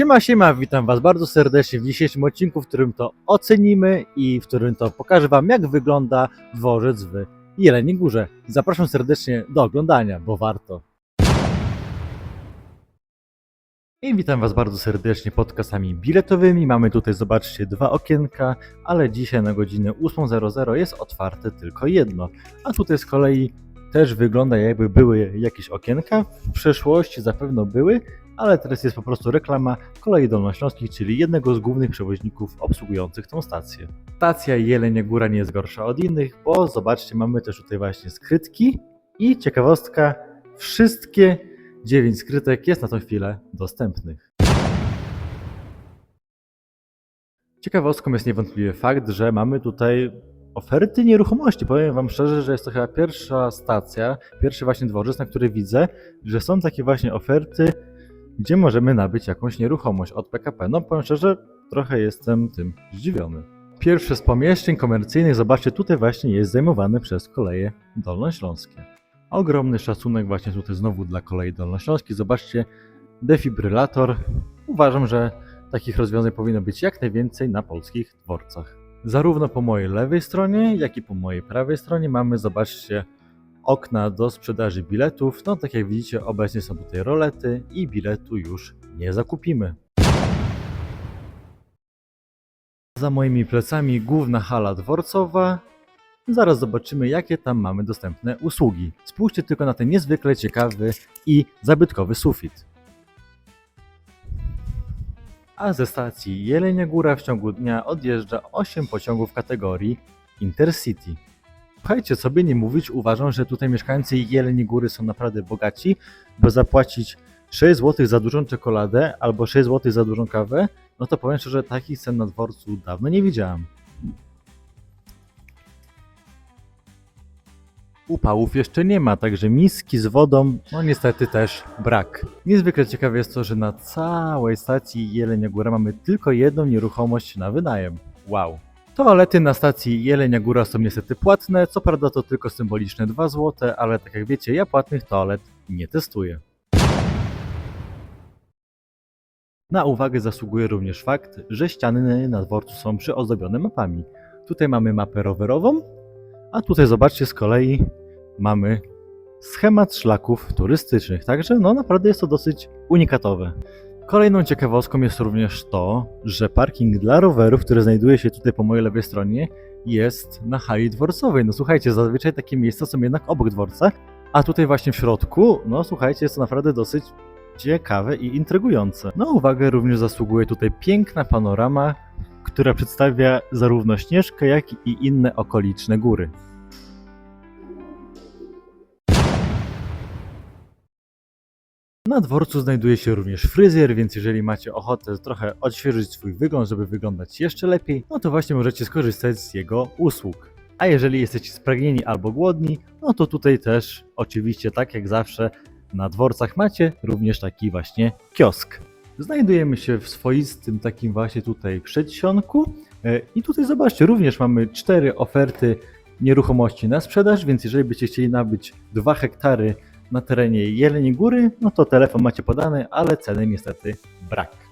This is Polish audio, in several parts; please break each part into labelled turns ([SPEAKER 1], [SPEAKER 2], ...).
[SPEAKER 1] Siema, siema, witam Was bardzo serdecznie w dzisiejszym odcinku, w którym to ocenimy i w którym to pokażę Wam, jak wygląda dworzec w Jeleniej Górze. Zapraszam serdecznie do oglądania, bo warto. I witam Was bardzo serdecznie pod kasami biletowymi. Mamy tutaj, zobaczcie, dwa okienka, ale dzisiaj na godzinę 8.00 jest otwarte tylko jedno. A tutaj z kolei też wygląda jakby były jakieś okienka. W przeszłości zapewne były, ale teraz jest po prostu reklama kolei dolnośląskich, czyli jednego z głównych przewoźników obsługujących tą stację. Stacja Jelenia Góra nie jest gorsza od innych, bo zobaczcie, mamy też tutaj właśnie skrytki i ciekawostka, wszystkie 9 skrytek jest na tą chwilę dostępnych. Ciekawostką jest niewątpliwie fakt, że mamy tutaj oferty nieruchomości. Powiem Wam szczerze, że jest to chyba pierwsza stacja, pierwszy właśnie dworzec, na który widzę, że są takie właśnie oferty, gdzie możemy nabyć jakąś nieruchomość od PKP. No powiem szczerze, trochę jestem tym zdziwiony. Pierwsze z pomieszczeń komercyjnych, zobaczcie, tutaj właśnie jest zajmowane przez koleje dolnośląskie. Ogromny szacunek właśnie tutaj znowu dla kolei dolnośląskich. Zobaczcie, defibrylator. Uważam, że takich rozwiązań powinno być jak najwięcej na polskich dworcach. Zarówno po mojej lewej stronie, jak i po mojej prawej stronie mamy, zobaczcie, okna do sprzedaży biletów. No, tak jak widzicie, obecnie są tutaj rolety i biletu już nie zakupimy. Za moimi plecami główna hala dworcowa. Zaraz zobaczymy, jakie tam mamy dostępne usługi. Spójrzcie tylko na ten niezwykle ciekawy i zabytkowy sufit. A ze stacji Jelenia Góra w ciągu dnia odjeżdża 8 pociągów kategorii Intercity. Słuchajcie, sobie nie mówić, uważam, że tutaj mieszkańcy Jeleni Góry są naprawdę bogaci, bo zapłacić 6 zł za dużą czekoladę albo 6 zł za dużą kawę, no to powiem szczerze, takich cen na dworcu dawno nie widziałem. Upałów jeszcze nie ma, także miski z wodą, no niestety też brak. Niezwykle ciekawe jest to, że na całej stacji Jelenia Góra mamy tylko jedną nieruchomość na wynajem. Wow. Toalety na stacji Jelenia Góra są niestety płatne, co prawda to tylko symboliczne 2 zł, ale tak jak wiecie, ja płatnych toalet nie testuję. Na uwagę zasługuje również fakt, że ściany na dworcu są przyozdobione mapami. Tutaj mamy mapę rowerową, a tutaj zobaczcie z kolei mamy schemat szlaków turystycznych, także no naprawdę jest to dosyć unikatowe. Kolejną ciekawostką jest również to, że parking dla rowerów, który znajduje się tutaj po mojej lewej stronie, jest na hali dworcowej. No słuchajcie, zazwyczaj takie miejsca są jednak obok dworca, a tutaj właśnie w środku, no słuchajcie, jest to naprawdę dosyć ciekawe i intrygujące. Na uwagę również zasługuje tutaj piękna panorama, która przedstawia zarówno Śnieżkę, jak i inne okoliczne góry. Na dworcu znajduje się również fryzjer, więc jeżeli macie ochotę trochę odświeżyć swój wygląd, żeby wyglądać jeszcze lepiej, no to właśnie możecie skorzystać z jego usług. A jeżeli jesteście spragnieni albo głodni, no to tutaj też oczywiście tak jak zawsze na dworcach macie również taki właśnie kiosk. Znajdujemy się w swoistym takim właśnie tutaj przedsionku e, i tutaj zobaczcie, również mamy cztery oferty nieruchomości na sprzedaż, więc jeżeli byście chcieli nabyć 2 hektary na terenie Jeleni Góry, no to telefon macie podany, ale ceny niestety brak.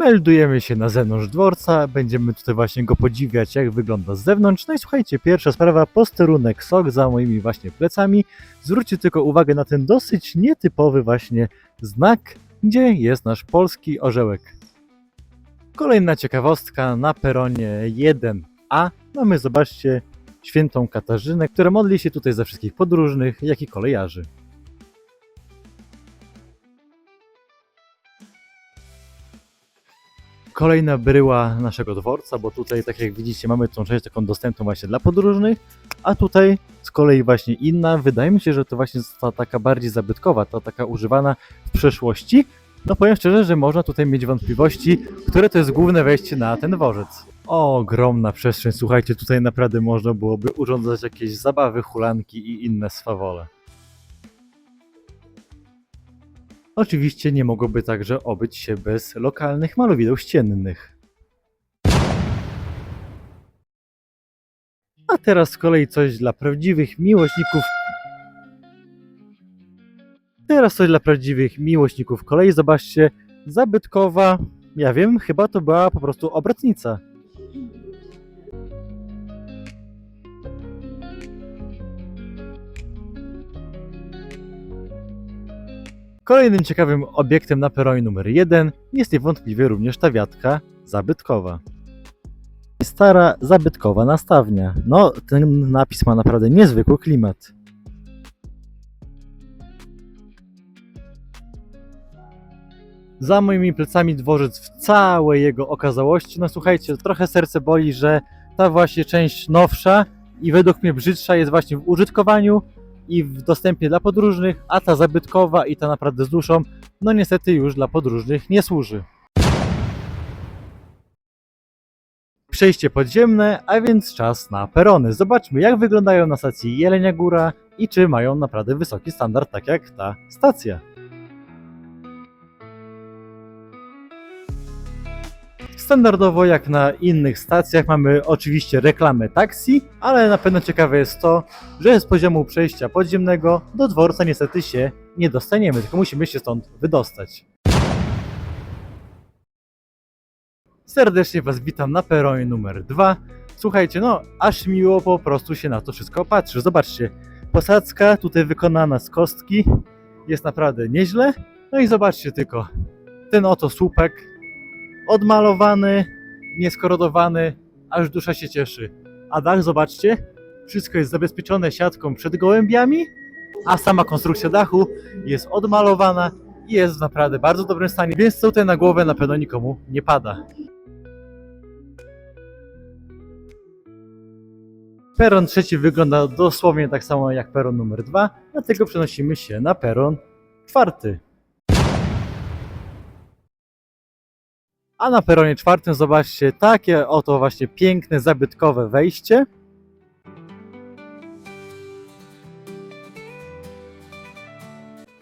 [SPEAKER 1] Meldujemy się na zewnątrz dworca, będziemy tutaj właśnie go podziwiać, jak wygląda z zewnątrz. No i słuchajcie, pierwsza sprawa, posterunek SOK za moimi właśnie plecami. Zwróćcie tylko uwagę na ten dosyć nietypowy właśnie znak, gdzie jest nasz polski orzełek. Kolejna ciekawostka, na peronie 1A mamy, zobaczcie, świętą Katarzynę, która modli się tutaj za wszystkich podróżnych, jak i kolejarzy. Kolejna bryła naszego dworca, bo tutaj, tak jak widzicie, mamy tą część taką dostępną właśnie dla podróżnych, a tutaj z kolei właśnie inna. Wydaje mi się, że to właśnie jest ta taka bardziej zabytkowa, ta taka używana w przeszłości. No powiem szczerze, że można tutaj mieć wątpliwości, które to jest główne wejście na ten dworzec. Ogromna przestrzeń, słuchajcie, tutaj naprawdę można byłoby urządzać jakieś zabawy, hulanki i inne swawole. Oczywiście nie mogłoby także obyć się bez lokalnych malowideł ściennych. A teraz z kolei coś dla prawdziwych miłośników. Teraz coś dla prawdziwych miłośników kolei. Zobaczcie, zabytkowa, ja wiem, chyba to była po prostu obratnica. Kolejnym ciekawym obiektem na peronie numer 1 jest niewątpliwie również ta wiatka zabytkowa. Stara zabytkowa nastawnia. No, ten napis ma naprawdę niezwykły klimat. Za moimi plecami dworzec w całej jego okazałości. No słuchajcie, trochę serce boli, że ta właśnie część nowsza i według mnie brzydsza jest właśnie w użytkowaniu i w dostępie dla podróżnych, a ta zabytkowa i ta naprawdę z duszą, no niestety już dla podróżnych nie służy. Przejście podziemne, a więc czas na perony. Zobaczmy, jak wyglądają na stacji Jelenia Góra i czy mają naprawdę wysoki standard, tak jak ta stacja. Standardowo, jak na innych stacjach, mamy oczywiście reklamę taksi, ale na pewno ciekawe jest to, że z poziomu przejścia podziemnego do dworca niestety się nie dostaniemy, tylko musimy się stąd wydostać. Serdecznie Was witam na peronie numer 2. Słuchajcie, no aż miło po prostu się na to wszystko patrzy. Zobaczcie, posadzka tutaj wykonana z kostki jest naprawdę nieźle. No i zobaczcie tylko, ten oto słupek odmalowany, nieskorodowany, aż dusza się cieszy. A dach, zobaczcie, wszystko jest zabezpieczone siatką przed gołębiami, a sama konstrukcja dachu jest odmalowana i jest w naprawdę bardzo dobrym stanie, więc tutaj na głowę na pewno nikomu nie pada. Peron trzeci wygląda dosłownie tak samo jak peron numer dwa, dlatego przenosimy się na peron czwarty. A na peronie czwartym zobaczcie takie oto właśnie piękne, zabytkowe wejście.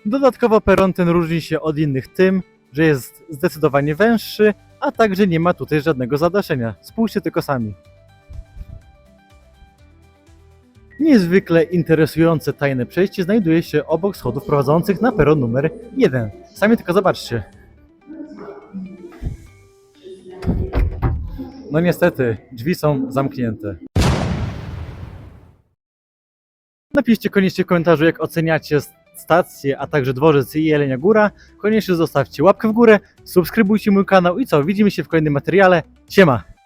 [SPEAKER 1] Dodatkowo peron ten różni się od innych tym, że jest zdecydowanie węższy, a także nie ma tutaj żadnego zadaszenia. Spójrzcie tylko sami. Niezwykle interesujące tajne przejście znajduje się obok schodów prowadzących na peron numer 1. Sami tylko zobaczcie. No niestety, drzwi są zamknięte. Napiszcie koniecznie w komentarzu, jak oceniacie stację, a także dworzec i Jelenia Góra. Koniecznie zostawcie łapkę w górę, subskrybujcie mój kanał i co, widzimy się w kolejnym materiale. Siema!